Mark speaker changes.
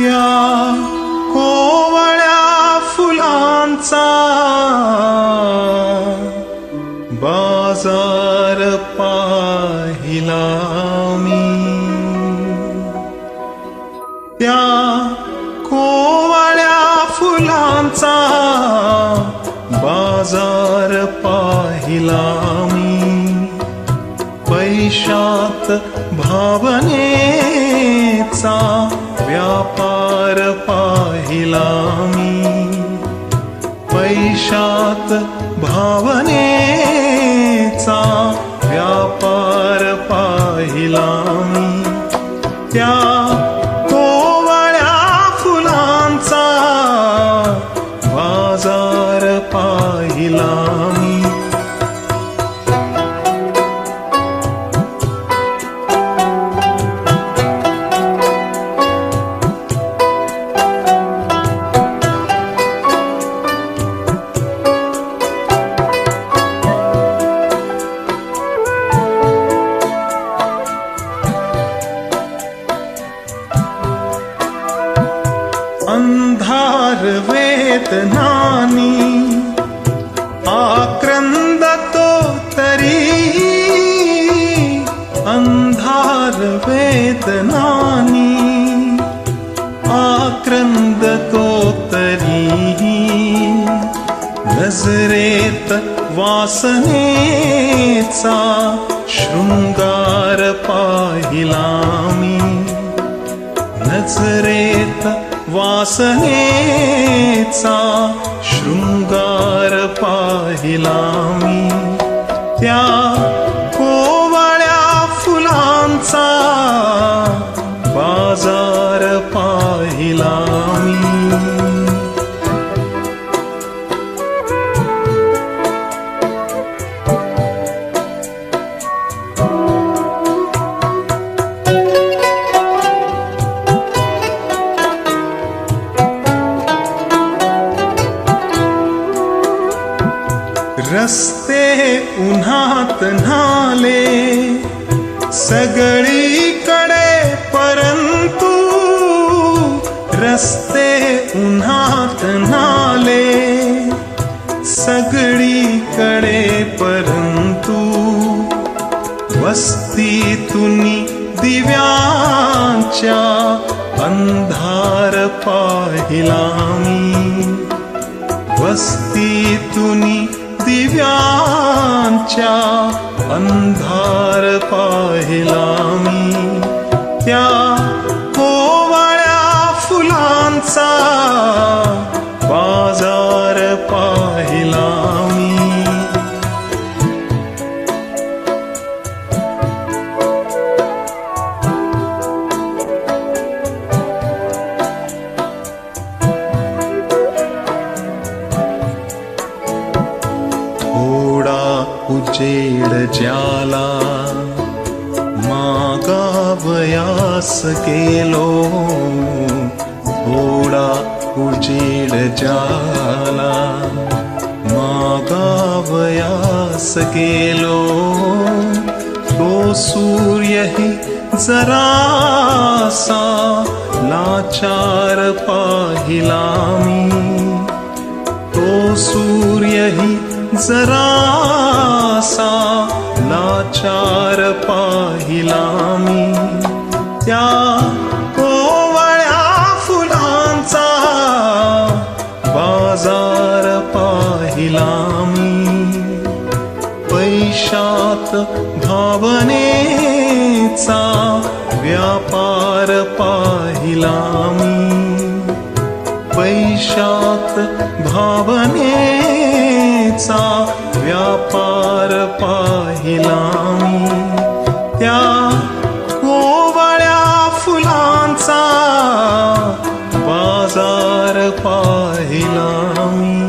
Speaker 1: त्या कोवळ्या फुलांचा बाजार पाहिला मी. त्या कोवळ्या फुलांचा बाजार पाहिला मी. पैशात भावनेचा व्यापार पाहिला मी. पैशात भावनेचा व्यापार पाहिला मी. त्या आक्रन्दतोत्तरी अन्धारवेतनानि आक्रन्दतोत्तरी रसरेत वासने सा शृङ्गारपाहिलामि नजरेत वासनेचा शृंगार पाहिला मी. त्या कोवळ्या फुलांचा बाजार रस्ते उन्हात न्हाले सगळीकडे परंतु रस्ते उन्हात न्हाले सगळीकडे परंतु वस्तीतून दिव्यांच्या अंधार पाहिला मी. तुनी दिव्यांच्या अंधार पाहिला मी. त्या ज्याला मागावयास गेलो थोडा उजेड ज्याला मागावयास गेलो तो सूर्यही जरासा लाचार पाहिला मी. तो सूर्यही जरासा चार पाहिला मी. त्या कोवळ्या फुलांचा बाजार पाहिला मी. पैशात भावनेचा व्यापार पाहिला मी. पैशात करुणेचा व्यापार पाहिला मी. त्या कोवळ्या फुलांचा बाजार पाहिला मी.